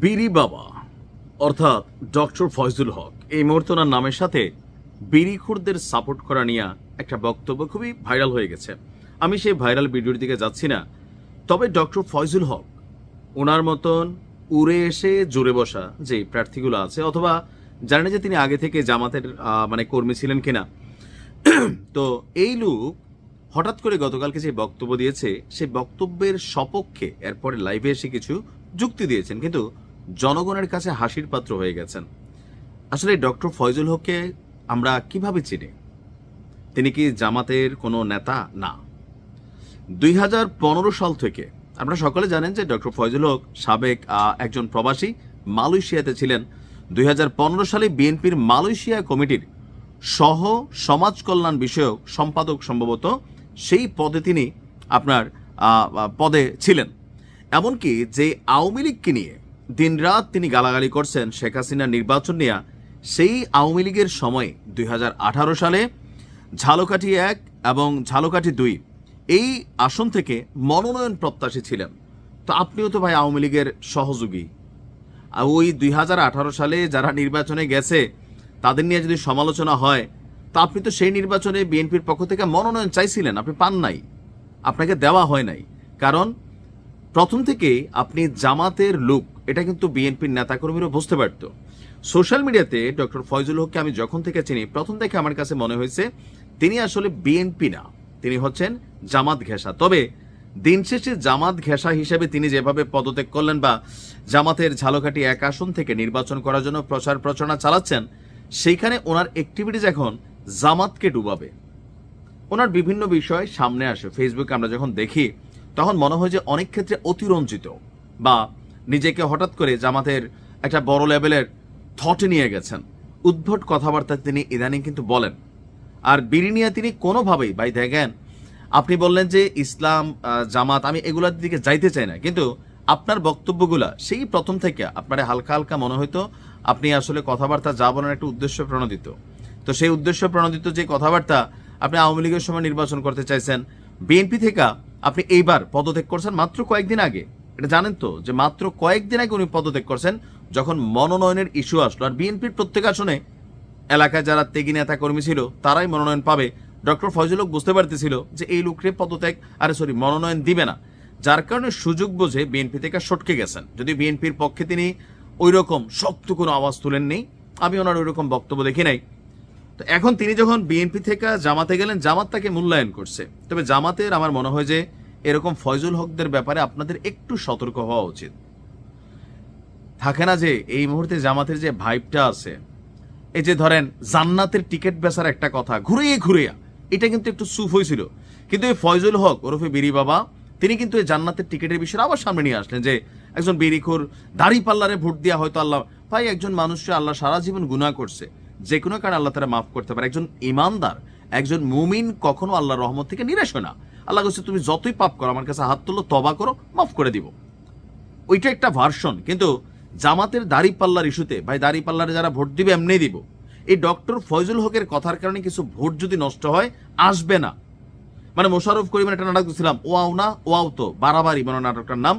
বিরি বাবা, অর্থাৎ ডক্টর ফয়জুল হক, এই মুহূর্তে ওনার নামের সাথে বিরিখুরদের সাপোর্ট করা নিয়ে একটা বক্তব্য খুবই ভাইরাল হয়ে গেছে। আমি সেই ভাইরাল ভিডিওর দিকে যাচ্ছি না, তবে ডক্টর ফয়জুল হক ওনার মতন উড়ে এসে জোরে বসা যে প্রার্থীগুলো আছে, অথবা জানেন যে তিনি আগে থেকে জামাতের মানে কর্মী ছিলেন কিনা। তো এই লোক হঠাৎ করে গতকালকে যে বক্তব্য দিয়েছে, সেই বক্তব্যের সপক্ষে এরপরে লাইভে এসে কিছু যুক্তি দিয়েছেন। কিন্তু জনগণের কাছে হাসির পাত্র হয়ে গেছেন। আসলে ডক্টর ফয়জুল হককে আমরা কীভাবে চিনি? তিনি কি জামাতের কোনো নেতা? না। দুই হাজার পনেরো সাল থেকে আপনারা সকলে জানেন যে ডক্টর ফয়জুল হক সাবেক একজন প্রবাসী মালয়েশিয়াতে ছিলেন। দুই হাজার পনেরো সালে বিএনপির মালয়েশিয়া কমিটির সহ সমাজ কল্যাণ বিষয়ক সম্পাদক সম্ভবত সেই পদে তিনি আপনার পদে ছিলেন। এমনকি যে আওয়ামী লীগকে নিয়ে দিনরাত তিনি গালাগালি করছেন শেখ হাসিনার নির্বাচন নিয়ে। সেই আওয়ামী লীগের সময়, দুই সালে, ঝালকাঠি এক এবং ঝালকাঠি দুই, এই আসন থেকে মনোনয়ন প্রত্যাশী ছিলেন। তো আপনিও তো ভাই আওয়ামী লীগের সহযোগী। আর ওই দুই হাজার আঠারো সালে যারা নির্বাচনে গেছে, তাদের নিয়ে যদি সমালোচনা হয়, তা আপনি তো সেই নির্বাচনে বিএনপির পক্ষ থেকে মনোনয়ন চাইছিলেন, আপনি পান নাই। আপনাকে দেওয়া হয় নাই। কারণ প্রথম থেকেই আপনি জামাতের লুক এটা কিন্তু বিএনপির নেতাকর্মীরা বুঝতে পারত। সোশ্যাল মিডিয়াতে ডক্টর ফয়জুল হককে আমি যখন থেকে চিনি, প্রথম থেকে আমার কাছে মনে হয়েছে তিনি আসলে বিএনপি না। তিনি হচ্ছেন জামাত ঘেঁষা। তবে দিন শেষে জামাত ঘেঁষা হিসেবে তিনি যেভাবে পদত্যাগ করলেন বা জামাতের ঝালকাঠি এক আসন থেকে নির্বাচন করার জন্য প্রচার প্রচারণা চালাচ্ছেন, সেইখানে ওনার অ্যাক্টিভিটিজ এখন জামাতকে ডুবাবে, ওনার বিভিন্ন বিষয় সামনে আসে। ফেসবুকে আমরা যখন দেখি, তখন মনে হয় যে অনেক ক্ষেত্রে অতিরঞ্জিত বা নিজেকে হঠাৎ করে জামাতের একটা বড় লেভেলের থটে নিয়ে গেছেন। উদ্ভট কথাবার্তা তিনি ইদানিং কিন্তু বলেন। আর বিরিনিয়া তিনি কোনোভাবেই ভাই দেখেন আপনি বললেন যে ইসলাম জামাত, আমি এগুলোর দিকে যাইতে চাই না। কিন্তু আপনার বক্তব্যগুলা, সেই প্রথম থেকে আপনার হালকা হালকা মনে হইতো আপনি আসলে কথাবার্তা যা বলার একটা উদ্দেশ্য প্রণোদিত। তো সেই উদ্দেশ্য প্রণোদিত যে কথাবার্তা আপনি আওয়ামী লীগের সময় নির্বাচন করতে চাইছেন, বিএনপি থেকে আপনি এইবার পদত্যাগ করছেন মাত্র কয়েকদিন আগে। এটা জানেন তো যে মাত্র কয়েকদিন আগে উনি পদত্যাগ করছেন যখন মনোনয়নের ইস্যু আসলো। আর বিএনপির প্রত্যেক আসনে এলাকায় যারা তেগি নেতা কর্মী ছিল, তারাই মনোনয়ন পাবে। ডক্টর ফয়জুল হক বুঝতে পারতেছিল যে এই লোকরে পদত্যাগ, আরে সরি মনোনয়ন দিবে না। যার কারণে সুযোগ বুঝে বিএনপি থেকে সটকে গেছেন। যদি বিএনপির পক্ষে তিনি ওই রকম শক্ত কোনো আওয়াজ তুলেননি, আমি ওনার ওই রকম বক্তব্য দেখি নাই। তো এখন তিনি যখন বিএনপি থেকে জামাতে গেলেন, জামাত তাকে মূল্যায়ন করছে। তবে জামাতের আমার মনে হয় যে এরকম ফয়জুল হকদের ব্যাপারে আপনাদের একটু সতর্ক হওয়া উচিত। থাকে না যে এই মুহূর্তে জামাতের যে ভাইবটা আছে, এই যে ধরেন জান্নাতের টিকিট বেচার একটা কথা, ঘুরিয়ে ঘুরিয়া, এটা কিন্তু একটু সুফ হয়েছিল। কিন্তু এই ফয়জুল হক ওরফে বিরি বাবা, তিনি কিন্তু এই জান্নাতের টিকিটের বিষয়ে আবার সামনে নিয়ে আসলেন যে একজন বিরিখুর দাড়ি পাল্লারে ভোট দেওয়া হয়তো আল্লাহ, ভাই একজন মানুষকে আল্লাহ সারা জীবন গুনাহ করছে। যে কোনো কারণে আল্লাহ তারা মাফ করতে পারে। একজন ইমানদার, একজন মুমিন কখনো আল্লাহর রহমত থেকে নিরাশ হয় না। আল্লাহ কাছে তুমি যতই পাপ করো, আমার কাছে হাত তুলো তবা করো, মাফ করে দিব। ওইটা একটা ভার্সন, কিন্তু জামাতের দাড়ি পাল্লার ইস্যুতে, ভাই দাড়ি পাল্লারে যারা ভোট দিবে এমনি দিব। এই ডক্টর ফয়জুল হকের কথার কারণে কিছু ভোট যদি নষ্ট হয়, আসবে না। মানে মোশাররফ করিমের একটা নাটক দিচ্ছিলাম ওয়াও না, ওয়াও তো, বাড়াবাড়ি মানে নাটকটার নাম।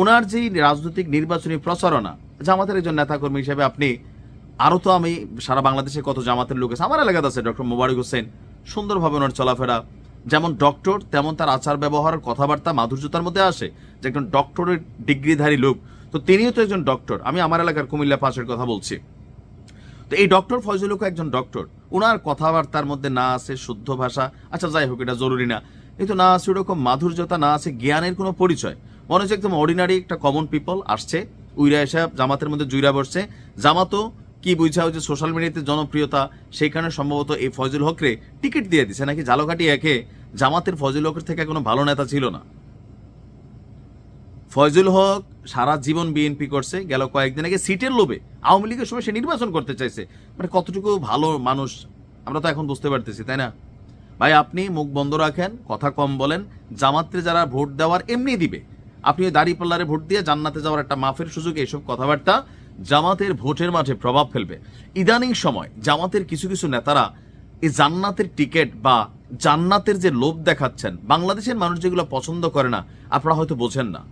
ওনার যেই রাজনৈতিক নির্বাচনী প্রচারণা, জামাতের একজন নেতাকর্মী হিসেবে আপনি আরও তো আমি সারা বাংলাদেশে কত জামাতের লোক আছে, আমার এলাকাতে আছে ডক্টর মোবারক হোসেন। সুন্দরভাবে ওনার চলাফেরা যেমন ডক্টর তেমন তার আচার ব্যবহার, কথাবার্তা, মাধুর্যতার মধ্যে আসে যে একজন ডক্টরের ডিগ্রিধারী লোক। তো তিনিও তো একজন ডক্টর আমি আমার এলাকার কুমিল্লা পাশের কথা বলছি। তো এই ডক্টর ফয়জুল হক একজন ডক্টর ওনার কথাবার্তার মধ্যে না আছে শুদ্ধ ভাষা। আচ্ছা যাই হোক, এটা জরুরি না। কিন্তু না আছে ওরকম মাধুর্যতা, না আছে জ্ঞানের কোনো পরিচয়। মনে হচ্ছে একদম অর্ডিনারি একটা কমন পিপল আসছে। উইরা এসে জামাতের মধ্যে জুইরা বসছে। জামাতও কি বুঝা যে সোশ্যাল মিডিয়াতে জনপ্রিয়তা, সেইখানে সম্ভবত এই ফয়জুল হকরে টিকিট দিয়ে দিছে, নাকি ঝালকাঠি একে জামাতের ফয়জুল হকের থেকে কোনো ভালো নেতা ছিল না? ফয়জুল হক সারা জীবন বিএনপি করছে, গেল কয়েকদিন আগে সিটের লোভে আওয়ামী লীগের সময় সে নির্বাচন করতে চাইছে। মানে কতটুকু ভালো মানুষ, আমরা তো এখন বুঝতে পারতেছি, তাই না? ভাই, আপনি মুখ বন্ধ রাখেন, কথা কম বলেন জামাতে যারা ভোট দেওয়ার এমনি দিবে। আপনি ওই দাড়ি পাল্লারে ভোট দিয়ে জান্নাতে যাওয়ার একটা মাফের সুযোগ এইসব কথাবার্তা জামাতের ভোটের মাঠে প্রভাব ফেলবে। ইদানিং সময় জামাতের কিছু কিছু নেতারা এই জান্নাতের টিকিট বা জান্নাতের যে লোভ দেখাচ্ছেন, বাংলাদেশের মানুষ যেগুলো পছন্দ করে না, আপনারা হয়তো বোঝেন না।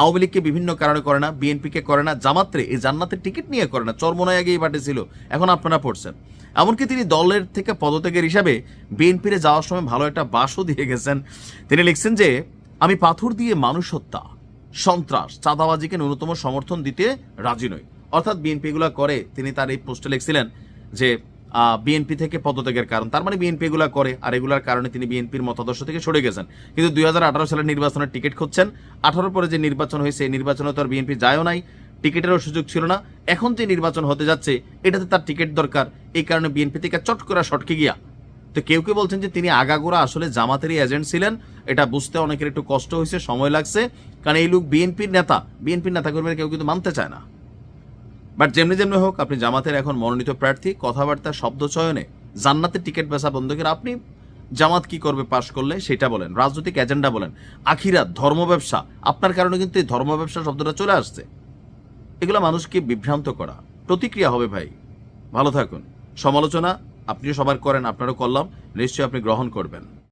আওয়ামী লীগকে বিভিন্ন কারণে করে না, বিএনপিকে করে না, জামাত্রে এই জান্নাতের টিকিট নিয়ে করে না, চরমনায় আগেই ছিল এখন আপনারা পড়ছেন। এমনকি তিনি দলের থেকে পদত্যাগের হিসাবে বিএনপিরে যাওয়ার সময় ভালো একটা বাসও দিয়ে গেছেন। তিনি লিখছেন যে, আমি পাথর দিয়ে মানুষ হত্যা, সন্ত্রাস, চাঁদাবাজিকে ন্যূনতম সমর্থন দিতে রাজি নই। অর্থাৎ বিএনপি এগুলা করে, তিনি তার এই পোস্টে লিখছিলেন যে বিএনপি থেকে পদত্যাগের কারণ। তার মানে বিএনপি এগুলা করে আর এগুলার কারণে তিনি বিএনপির মতাদর্শ থেকে সরে গেছেন। কিন্তু দুই হাজার আঠারো সালের নির্বাচনের টিকিট খুঁজছেন। আঠারো পরে যে নির্বাচন হয়েছে, এই নির্বাচনে তো আর বিএনপি যায়ও নাই। টিকিটেরও সুযোগ ছিল না। এখন যে নির্বাচন হতে যাচ্ছে, এটাতে তার টিকিট দরকার। এই কারণে বিএনপি থেকে চট করে সটকে গিয়া। তো কেউ কেউ বলছেন যে, তিনি আগাগোড়া আসলে জামাতেরই এজেন্ট ছিলেন। এটা বুঝতে অনেকের একটু কষ্ট হয়েছে, সময় লাগছে। কারণ এই লোক বিএনপির নেতা। বিএনপির নেতা কর্মীরা কেউ কিন্তু মানতে চায় না। বাট যেমনি যেমনি হোক, আপনি জামাতের এখন মনোনীত প্রার্থী, কথাবার্তা, শব্দ চয়নে জান্নাতের টিকিট বেচা বন্ধ করে আপনি জামাত কি করবে পাশ করলে সেটা বলেন, রাজনৈতিক এজেন্ডা বলেন আখিরা ধর্ম ব্যবসা, আপনার কারণে কিন্তু এই ধর্ম ব্যবসা শব্দটা চলে আসছে। এগুলো মানুষকে বিভ্রান্ত করা। প্রতিক্রিয়া হবে ভাই। ভালো থাকুন। সমালোচনা আপনিও সবার করেন, আপনারও করলাম। নিশ্চয়ই আপনি গ্রহণ করবেন।